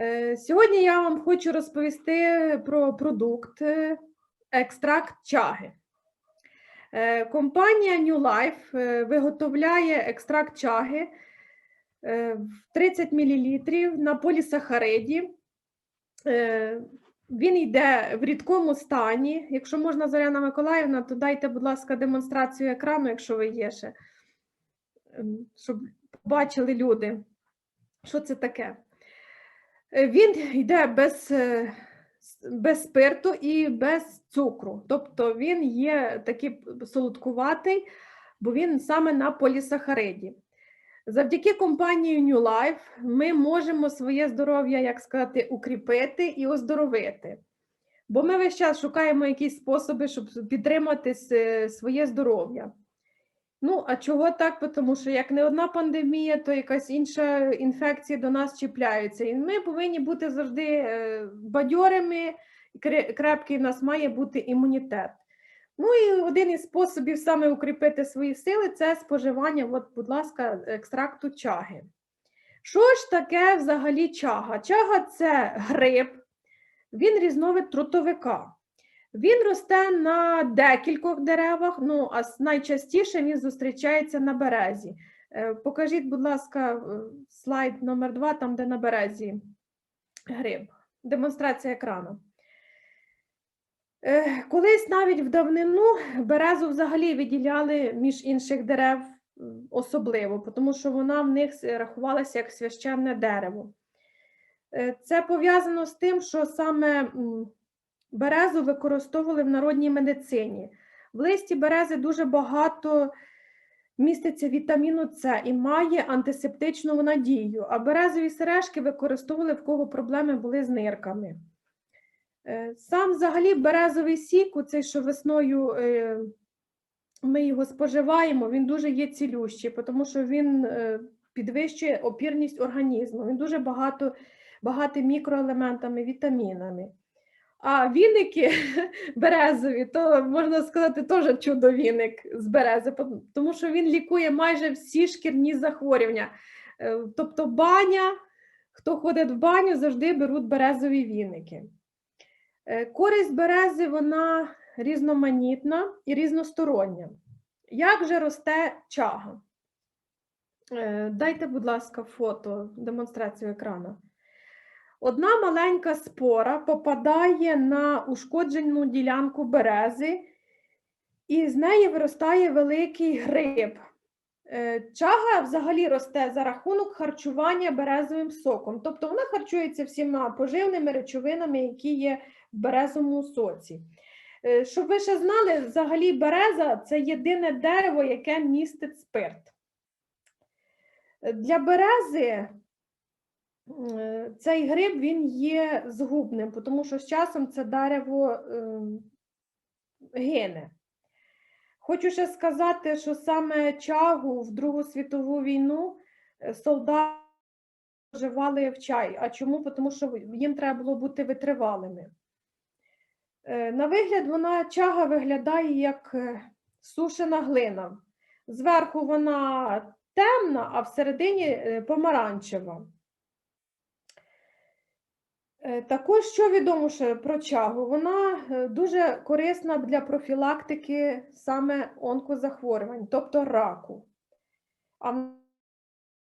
Е, Сьогодні я вам хочу розповісти про продукт е, екстракт чаги. Е, Компанія New Life виготовляє екстракт чаги в 30 мл на полісахариді. Він йде в рідкому стані. Якщо можна, Зоряна Миколаївна, то дайте, будь ласка, демонстрацію екрану, якщо ви є ще, ем, щоб побачили люди, що це таке. Е, Він йде без, е, без спирту і без цукру. Тобто він є такий солодкуватий, бо він саме на полісахариді. Завдяки компанії New Life ми можемо своє здоров'я, як сказати, укріпити і оздоровити. Бо ми весь час шукаємо якісь способи, щоб підтримати своє здоров'я. Ну, а чого так? Тому що як не одна пандемія, то якась інша інфекція до нас чіпляється. І ми повинні бути завжди е, бадьорими, крепкий в нас має бути імунітет. Ну і один із способів саме укріпити свої сили це споживання, от, будь ласка, екстракту чаги. Що ж таке взагалі чага? Чага це гриб, він різновид трутовика. Він росте на декількох деревах, ну а найчастіше він зустрічається на березі. Е, Покажіть, будь ласка, е, слайд номер два, там, де на березі гриб. Демонстрація екрану. Е, Колись навіть в давнину березу взагалі виділяли між інших дерев особливо, тому що вона в них рахувалася як священне дерево. Це пов'язано з тим, що саме березу використовували в народній медицині. В листі берези дуже багато міститься вітаміну С і має антисептичну надію, а березові сережки використовували, в кого проблеми були з нирками. Е, Сам взагалі березовий сік, оцей, що весною е, ми його споживаємо, він дуже є цілющий, тому що він е, підвищує опірність організму. Він дуже багато, багатий мікроелементами, вітамінами. А віники березові, то можна сказати, теж чудо-віник з берези, тому що він лікує майже всі шкірні захворювання. Е, Тобто баня, хто ходить в баню, завжди беруть березові віники. Е, Користь берези вона різноманітна і різностороння. Як же росте чага? Е, Дайте, будь ласка, фото, демонстрацію екрану. Одна маленька спора попадає на ушкоджену ділянку берези, і з неї виростає великий гриб. Е, Чага взагалі росте за рахунок харчування березовим соком. Тобто вона харчується всіма поживними речовинами, які є в березовому соці. Е, Щоб ви ще знали, взагалі береза це єдине дерево, яке містить спирт. Е, Для берези Цей гриб він є згубним, тому що з часом це дерево ем, гине. Хочу ще сказати, що саме чагу в Другу світову війну е, солдати вживали в чай. А чому? Тому що їм треба було бути витривалими. Е, На вигляд вона чага виглядає як е, сушена глина. Зверху вона темна, а всередині е, помаранчева. Е, Також що відомо ще про чагу? Вона е, дуже корисна для профілактики саме онкозахворювань, тобто раку. А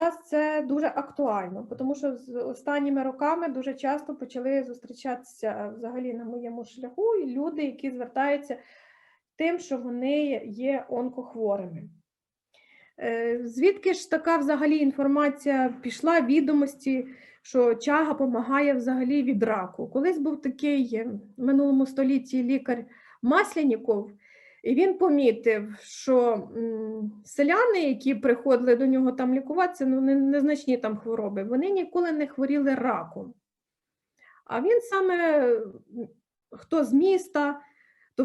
нас це дуже актуально, тому що з останніми роками дуже часто почали зустрічатися взагалі на моєму шляху люди, які звертаються тим, що вони є онкохворими. Е, Звідки ж така взагалі інформація пішла, відомості, що чага допомагає взагалі від раку? Колись був такий е, в минулому столітті лікар Масляніков, і він помітив, що селяни, які приходили до нього там лікуватися, ну незначні там хвороби, вони ніколи не хворіли раком. А він саме хто з міста, то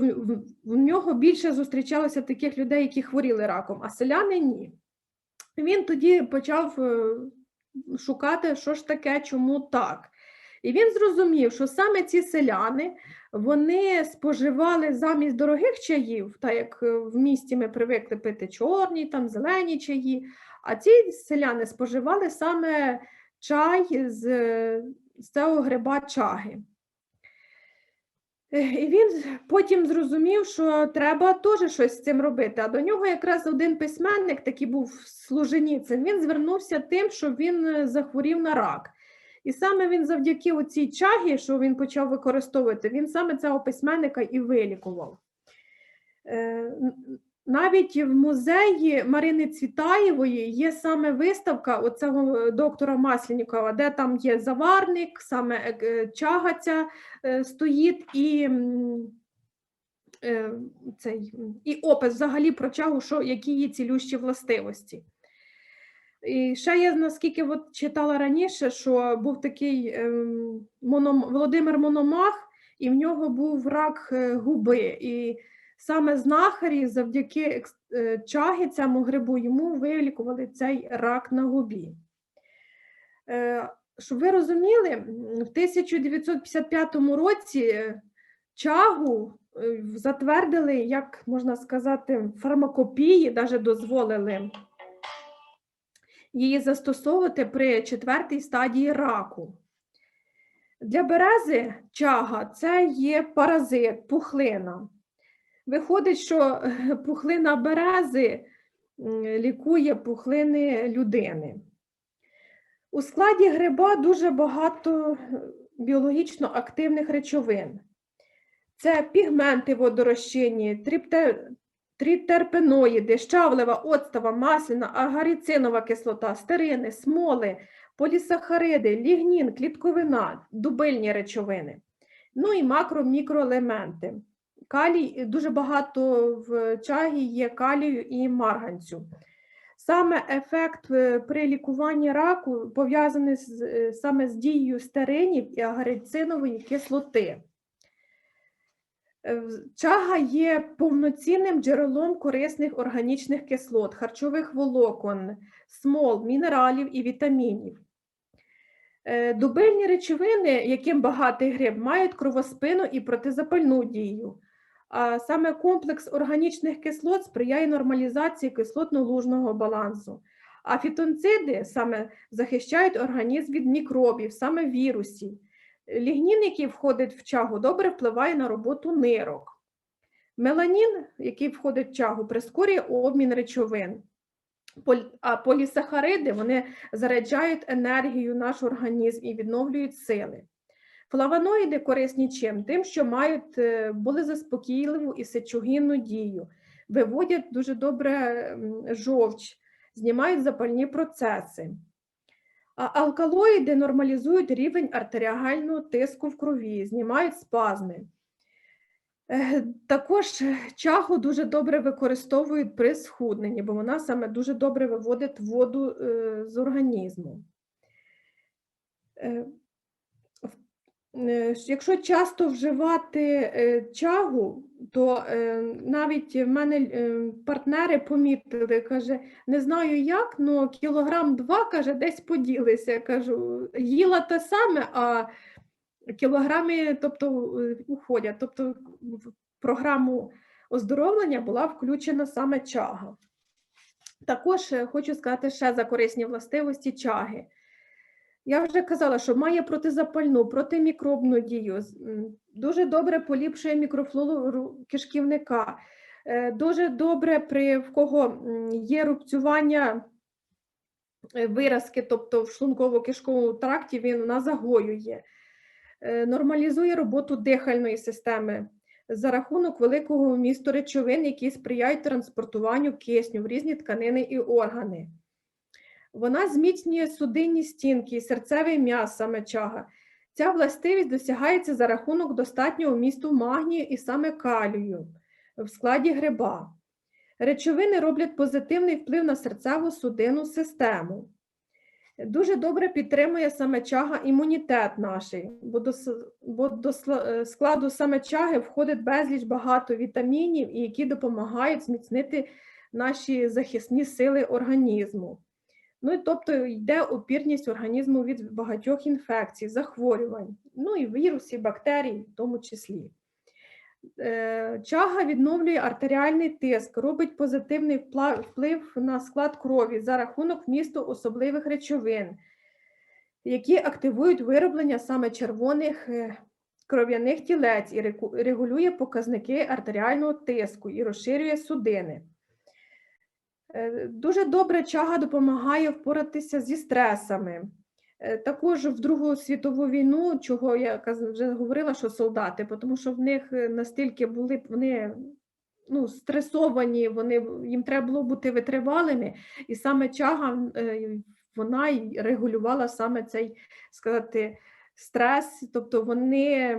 в, нього більше зустрічалося таких людей, які хворіли раком, а селяни ні. Він тоді почав е, шукати, що ж таке, чому так. І він зрозумів, що саме ці селяни вони споживали замість дорогих чаїв, так як е, в місті ми привикли пити чорні, там зелені чаї, а ці селяни споживали саме чай з з цього гриба чаги. Е, І він потім зрозумів, що треба теж щось з цим робити. А до нього якраз один письменник, такий був Служеніцин, він звернувся тим, що він е, захворів на рак. І саме він завдяки цій чагі, що він почав використовувати, він саме цього письменника і вилікував. Е, Навіть в музеї Марини Цвітаєвої є саме виставка оцього доктора Масленікова, де там є заварник, саме е, е, чага ця е, стоїть і, е, цей, і опис взагалі про чагу, що, які її цілющі властивості. І ще я наскільки от читала раніше, що був такий ем, моном, Володимир Мономах, і в нього був рак е, губи. І саме знахарі завдяки е, чаги цьому грибу йому вилікували цей рак на губі. Е, Щоб ви розуміли, в 1955 році е, чагу затвердили, як можна сказати, фармакопії, навіть дозволили її застосовувати при четвертій стадії раку. Для берези чага це є паразит, пухлина. Виходить, що е, пухлина берези лікує пухлини людини. У складі гриба дуже багато е, біологічно активних речовин. Це пігменти водорозчинні, трипте, трітерпеноїди, щавлева, оцтова, масляна, агаріцинова кислота, стерини, смоли, полісахариди, лігнін, клітковина, дубильні речовини. Ну і макро-мікроелементи. Калій дуже багато в чагі є калію і марганцю. Саме ефект е, при лікуванні раку пов'язаний е, саме з дією стеринів і агарицинової кислоти. Е, Чага є повноцінним джерелом корисних органічних кислот, харчових волокон, смол, мінералів і вітамінів. Е, Дубильні речовини, яким багатий гриб, мають кровоспину і протизапальну дію. Саме комплекс органічних кислот сприяє нормалізації кислотно-лужного балансу. А фітонциди саме захищають організм від мікробів, саме вірусів. Лігнін, який входить в чагу, добре впливає на роботу нирок. Меланін, який входить в чагу, прискорює обмін речовин. А полісахариди вони заряджають енергію наш організм і відновлюють сили. Флавоноїди корисні чим? Тим, що мають е, болезаспокійливу і сечогінну дію, виводять дуже добре жовч, знімають запальні процеси. А алкалоїди нормалізують рівень артеріального тиску в крові, знімають спазми. Е, Також чагу дуже добре використовують при схудненні, бо вона саме дуже добре виводить воду е, з організму. Е, Якщо часто вживати е, чагу, то е, навіть в мене партнери помітили, каже, не знаю як, але кілограм два, каже, десь поділися. Кажу, їла те саме, а кілограми тобто, уходять. Тобто в програму оздоровлення була включена саме чага. Також хочу сказати ще за корисні властивості чаги. Я вже казала, що має протизапальну, протимікробну дію, дуже добре поліпшує мікрофлору кишківника, е, дуже добре при в кого є рубцювання е, виразки, тобто в шлунково-кишковому тракті він вона загоює, Е, нормалізує роботу дихальної системи за рахунок великого вмісту речовин, які сприяють транспортуванню кисню в різні тканини і органи. Вона зміцнює судинні стінки і серцевий м'яз, саме чага. Ця властивість досягається за рахунок достатнього вмісту магнію і саме калію в складі гриба. Речовини роблять позитивний вплив на серцево-судинну систему. Дуже добре підтримує саме чага імунітет наш, бо до, бо до е, складу саме чаги входить безліч багато вітамінів, які допомагають зміцнити наші захисні сили організму. Ну і тобто йде опірність організму від багатьох інфекцій, захворювань, ну і вірусів, бактерій в тому числі. Е, Чага відновлює артеріальний тиск, робить позитивний вплив на склад крові за рахунок вмісту особливих речовин. які активують вироблення саме червоних е, кров'яних тілець і регулює показники артеріального тиску і розширює судини. Е, Дуже добре чага допомагає впоратися зі стресами. Е, Також в Другу світову війну, чого я вже говорила, що солдати, тому що в них е, настільки були вони ну, стресовані, вони, їм треба було бути витривалими, і саме чага вона регулювала саме цей сказати, стрес, тобто вони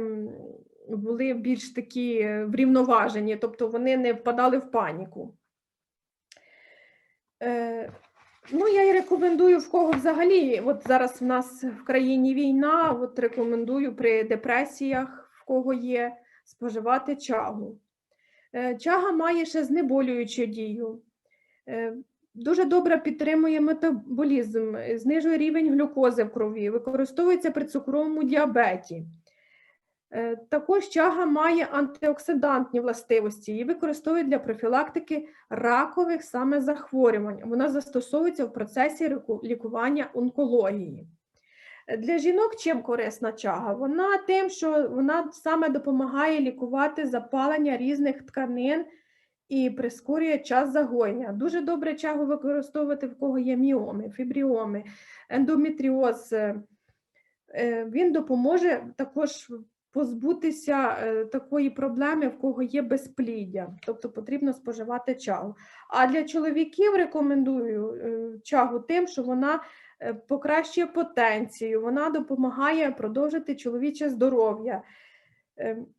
були більш такі врівноважені, тобто вони не впадали в паніку. Е, Ну, я і рекомендую в кого взагалі, от зараз в нас в країні війна, от рекомендую при депресіях, в кого є, споживати чагу. Е, Чага має ще знеболюючу дію. Е, Дуже добре підтримує метаболізм, знижує рівень глюкози в крові, використовується при цукровому діабеті. Е, Також чага має антиоксидантні властивості і використовують для профілактики ракових саме захворювань. Вона застосовується в процесі лікування онкології. Е, Для жінок чим корисна чага? Вона тим, що вона саме допомагає лікувати запалення різних тканин і прискорює час загоєння. Дуже добре чагу використовувати в кого є міоми, фібріоми, ендометріоз. Е, Він допоможе також позбутися е, такої проблеми, в кого є безпліддя, тобто потрібно споживати чагу. А для чоловіків рекомендую е, чагу тим, що вона е, покращує потенцію, вона допомагає продовжити чоловіче здоров'я,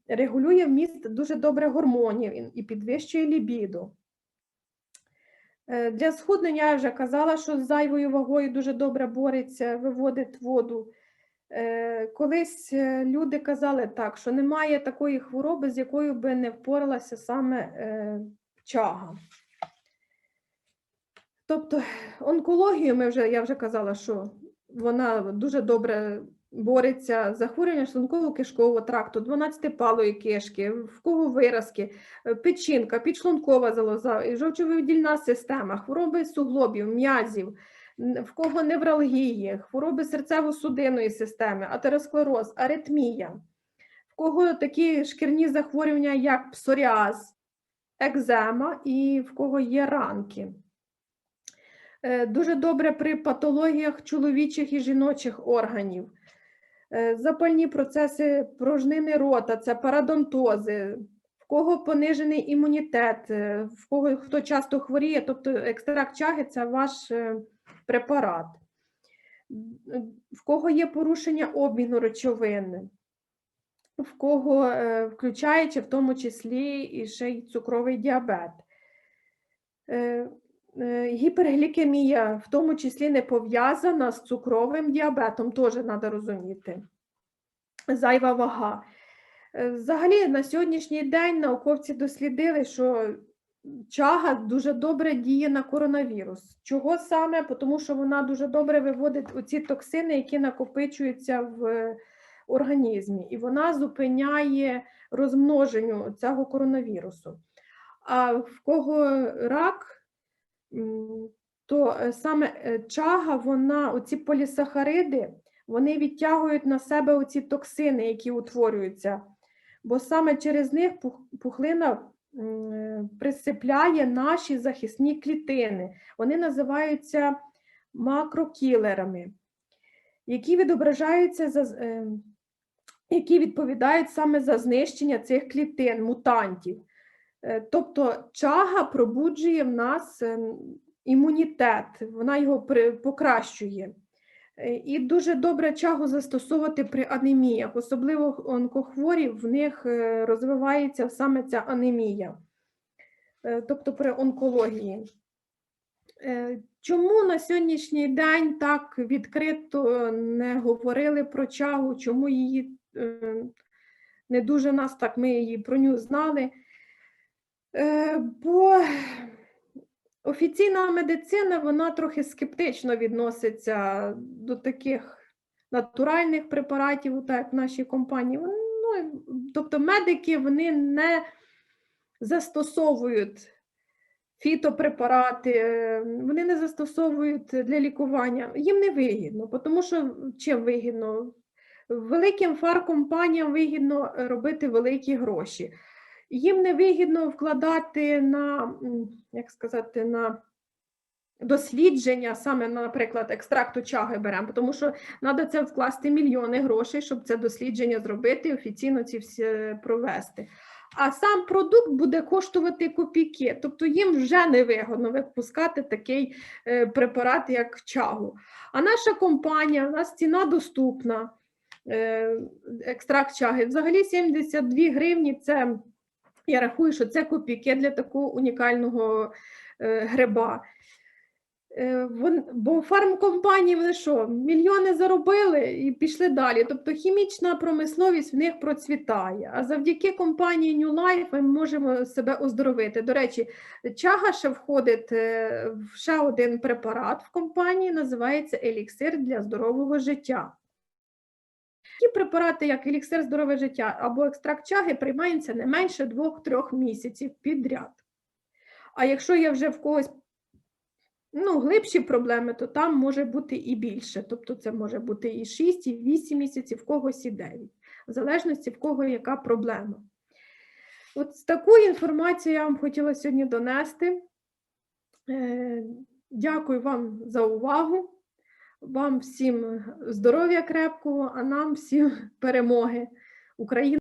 регулює вміст дуже добре гормонів і- підвищує лібіду. Для схуднення я вже казала, що з зайвою вагою дуже добре бореться, виводить воду. Е, Колись е, люди казали так, що немає такої хвороби, з якою би не впоралася саме е, чага. Тобто онкологію ми вже, я вже казала, що вона дуже добре бореться з захворюванням шлунково-кишкового тракту, 12-палої кишки, в кого виразки, печінка, підшлункова залоза, жовчовидільна система, хвороби суглобів, м'язів, в кого невралгії, хвороби серцево-судинної системи, атеросклероз, аритмія, в кого такі шкірні захворювання, як псоріаз, екзема і в кого є ранки. Е, Дуже добре при патологіях чоловічих і жіночих органів. Е, Запальні процеси порожнини рота, це парадонтози, в кого понижений імунітет, е, в кого хто часто хворіє, тобто екстракт чаги це ваш препарат. В кого є порушення обміну речовин, в кого е, включаючи в тому числі і ще й цукровий діабет. Е, е, Гіперглікемія в тому числі не пов'язана з цукровим діабетом, теж треба розуміти. Зайва вага. Взагалі, на сьогоднішній день науковці дослідили, що чага дуже добре діє на коронавірус. Чого саме? Тому що вона дуже добре виводить оці токсини, які накопичуються в організмі, і вона зупиняє розмноженню цього коронавірусу. А в кого рак, то е, саме е, чага, вона, оці полісахариди, вони відтягують на себе оці токсини, які утворюються. Бо саме через них пухлина е, присипляє наші захисні клітини. Вони називаються макрокілерами, які відображаються за, е, які відповідають саме за знищення цих клітин, мутантів. Е, Тобто чага пробуджує в нас е, імунітет, вона його покращує. Е, І дуже добре чагу застосовувати при анеміях, особливо онкохворі, в них е, розвивається саме ця анемія, е, тобто при онкології. Чому на сьогоднішній день так відкрито не говорили про чагу? Чому її не дуже нас так, ми її про нього знали? Бо офіційна медицина вона трохи скептично відноситься до таких натуральних препаратів, так в нашій компанії. Ну, тобто медики вони не застосовують фітопрепарати, вони не застосовують для лікування. Їм не вигідно, тому що чим вигідно? Великим фаркомпаніям вигідно робити великі гроші. Їм не вигідно вкладати на, як сказати, на дослідження, саме, наприклад, екстракту чаги беремо, тому що треба це вкласти мільйони грошей, щоб це дослідження зробити, офіційно ці всі провести. А сам продукт буде коштувати копійки, тобто їм вже не вигодно випускати такий е, препарат, як чагу. А наша компанія, у нас ціна доступна, е, екстракт чаги. Взагалі 72 гривні це, я рахую, що це копійки для такого унікального е, гриба. Е, Бо фармкомпанії вони що, мільйони заробили і пішли далі. Тобто хімічна промисловість в них процвітає. А завдяки компанії New Life ми можемо себе оздоровити. До речі, чага ще входить е, в ще один препарат в компанії, називається еліксир для здорового життя. Такі препарати, як еліксир здорове життя або екстракт чаги, приймаються не менше 2-3 місяців підряд. А якщо є вже в когось ну, глибші проблеми, то там може бути і більше. Тобто це може бути і 6, і 8 місяців, в когось і 9, в залежності в кого яка проблема. От таку інформацію я вам хотіла сьогодні донести. Е, Дякую вам за увагу. Вам всім здоров'я крепкого, а нам всім перемоги. Україна!